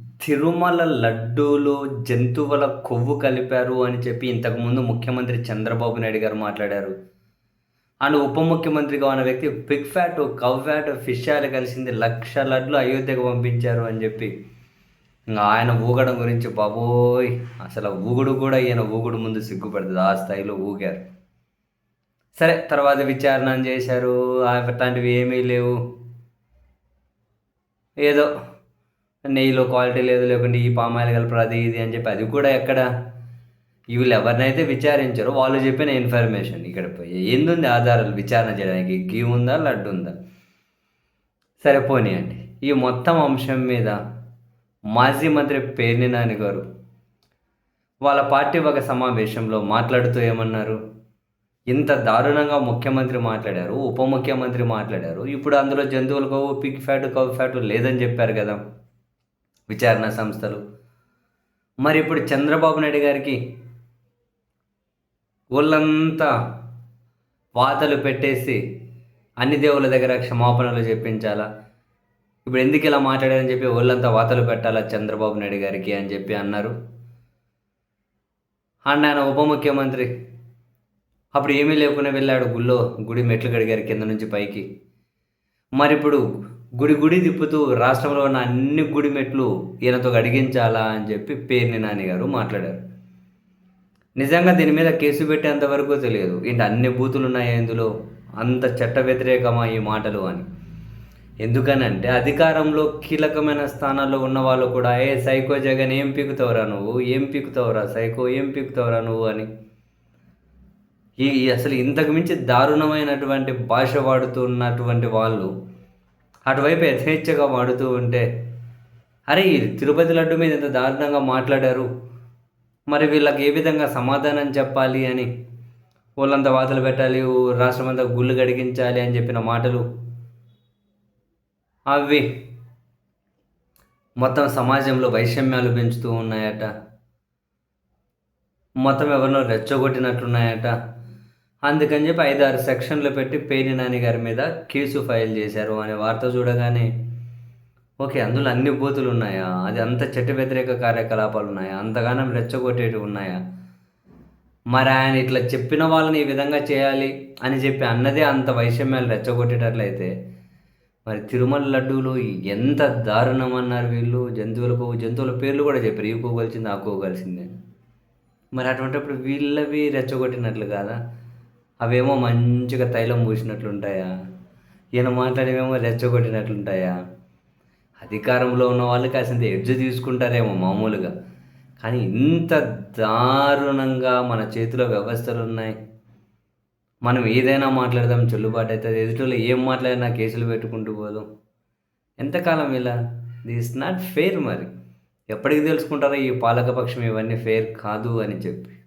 తిరుమల లడ్డూలో జంతువుల కొవ్వు కలిపారు అని చెప్పి ఇంతకుముందు ముఖ్యమంత్రి చంద్రబాబు నాయుడు గారు మాట్లాడారు. అండ్ ఉప ముఖ్యమంత్రిగా ఉన్న వ్యక్తి pig fat cow fat fish oil కలిసింది లక్ష లడ్లు అయోధ్యకు పంపించారు అని చెప్పి. ఇంకా ఆయన ఊగడం గురించి బాబోయ్ అసలు ఊగుడు కూడా ఈయన ఊగుడు ముందు సిగ్గుపడుతుంది ఆ స్థాయిలో ఊగారు. సరే తర్వాత విచారణ చేశారు అట్లాంటివి ఏమీ లేవు. ఏదో నెయ్యిలో క్వాలిటీ లేదు లేకుంటే ఈ పామాయిల్ కలపరు అది ఇది అని చెప్పి అది కూడా ఎక్కడ? వీళ్ళు ఎవరినైతే విచారించారో వాళ్ళు చెప్పిన ఇన్ఫర్మేషన్ ఇక్కడ ఏందుంది ఆధారాలు విచారణ చేయడానికి? గీ ఉందా లడ్డు ఉందా? సరే పోనీయండి. ఈ మొత్తం అంశం మీద మాజీ మంత్రి పేర్ని నాని గారు వాళ్ళ పార్టీ ఒక సమావేశంలో మాట్లాడుతూ ఏమన్నారు? ఇంత దారుణంగా ముఖ్యమంత్రి మాట్లాడారు ఉప ముఖ్యమంత్రి మాట్లాడారు. ఇప్పుడు అందులో జంతువులకు పిక్ ఫ్యాట్ కవ్ ఫ్యాట్ లేదని చెప్పారు కదా. విచారణ సంస్థలు. మరి ఇప్పుడు చంద్రబాబు నాయుడు గారికి ఒళ్ళంతా వాతలు పెట్టేసి అన్ని దేవుళ్ళ దగ్గర క్షమాపణలు చెప్పించాలా? ఇప్పుడు ఎందుకు ఇలా మాట్లాడారని చెప్పి ఒళ్ళంతా వాతలు పెట్టాలా చంద్రబాబు నాయుడు గారికి అని చెప్పి అన్నారు. అండ్ ఆయన ఉప ముఖ్యమంత్రి అప్పుడు ఏమీ లేకుండా వెళ్ళాడు గుళ్ళో గుడి మెట్లు కడిగారు కింద నుంచి పైకి. మరి ఇప్పుడు గుడి గుడి తిప్పుతూ రాష్ట్రంలో ఉన్న అన్ని గుడి మెట్లు ఈయనతో అడిగించాలా అని చెప్పి పేర్ని నాని గారు మాట్లాడారు. నిజంగా దీని మీద కేసు పెట్టేంత వరకు తెలియదు. ఇంటి అన్ని బూతులు ఉన్నాయి ఇందులో? అంత చట్ట వ్యతిరేకమా ఈ మాటలు అని. ఎందుకనంటే అధికారంలో కీలకమైన స్థానాల్లో ఉన్న వాళ్ళు కూడా ఏ సైకో జగన్ ఏం పీకుతావురా నువ్వు? ఏం పీకుతావురా సైకో? ఏం పీకుతావురా నువ్వు? అని. ఈ ఈ అసలు ఇంతకు మించి దారుణమైనటువంటి భాష వాడుతున్నటువంటి వాళ్ళు అటువైపు యథేచ్ఛగా వాడుతూ ఉంటే అరే ఈ తిరుపతి లడ్డు మీద ఇంత దారుణంగా మాట్లాడారు. మరి వీళ్ళకి ఏ విధంగా సమాధానం చెప్పాలి అని? వాళ్ళంతా వాతలు పెట్టాలి రాష్ట్రం అంతా గుళ్ళు గడిగించాలి అని చెప్పిన మాటలు. అవి మొత్తం సమాజంలో వైషమ్యాలు పెంచుతూ ఉన్నాయట. మొత్తం ఎవరినో రెచ్చగొట్టినట్లున్నాయట. అందుకని చెప్పి ఐదారు సెక్షన్లు పెట్టి పేరి నాని గారి మీద కేసు ఫైల్ చేశారు అనే వార్త చూడగానే ఓకే అందులో అన్ని బూతులు ఉన్నాయా? అది అంత చట్ట వ్యతిరేక కార్యకలాపాలు ఉన్నాయా? అంతగానం రెచ్చగొట్టేటివి ఉన్నాయా? మరి ఆయన ఇట్లా చెప్పిన వాళ్ళని ఈ విధంగా చేయాలి అని చెప్పి అన్నదే అంత వైషమ్యాలు రెచ్చగొట్టేటట్లయితే మరి తిరుమల లడ్డూలు ఎంత దారుణం అన్నారు వీళ్ళు? జంతువులకు జంతువుల పేర్లు కూడా చెప్పారు. ఈ కలిసింది ఆ మరి అటువంటిప్పుడు వీళ్ళవి రెచ్చగొట్టినట్లు కాదా? అవేమో మంచిగా తైలం పూసినట్లుంటాయా? ఈయన మాట్లాడేవేమో రెచ్చగొట్టినట్లుంటాయా? అధికారంలో ఉన్న వాళ్ళు కాసింత ఎడ్జ్ తీసుకుంటారేమో మామూలుగా. కానీ ఇంత దారుణంగా మన చేతిలో వ్యవస్థలు ఉన్నాయి మనం ఏదైనా మాట్లాడదాం చెల్లుబాటు అవుతుంది ఎదుటిలో ఏం మాట్లాడినా కేసులు పెట్టుకుంటూ పోదాం. ఎంతకాలం ఇలా? దిస్ నాట్ ఫెయిర్ మరి. ఎప్పటికి తెలుసుకుంటారో ఈ పాలకపక్షం ఇవన్నీ ఫెయిర్ కాదు అని చెప్పి.